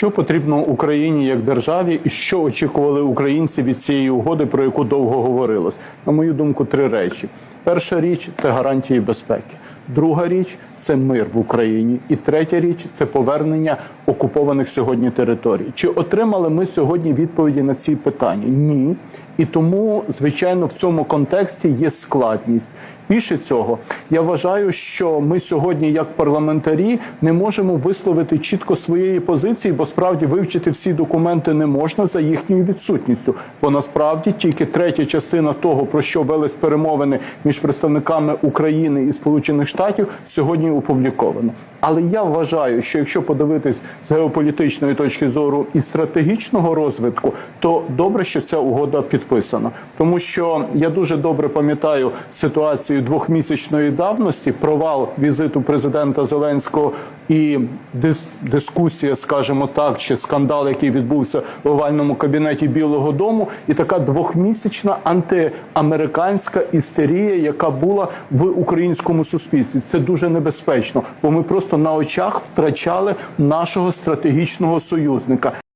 Що потрібно Україні як державі, і що очікували українці від цієї угоди, про яку довго говорилось? На мою думку, три речі: перша річ це гарантії безпеки. Друга річ це мир в Україні, і третя річ це повернення окупованих сьогодні територій. Чи отримали ми сьогодні відповіді на ці питання? Ні. І тому, звичайно, в цьому контексті є складність. Більше цього, я вважаю, що ми сьогодні, як парламентарі, не можемо висловити чітко своєї позиції, бо справді вивчити всі документи не можна за їхньою відсутністю. Бо насправді тільки третя частина того, про що велись перемовини між представниками України і Сполучених Штатів, сьогодні опубліковано. Але я вважаю, що якщо подивитись з геополітичної точки зору і стратегічного розвитку, то добре, що ця угода підписана, тому що я дуже добре пам'ятаю ситуацію двохмісячної давності, провал візиту президента Зеленського і дис дискусія, скажімо так, чи скандал, який відбувся в овальному кабінеті Білого Дому, і така двохмісячна антиамериканська істерія, яка була в українському суспільстві. Це дуже небезпечно, бо ми просто на очах втрачали нашого стратегічного союзника.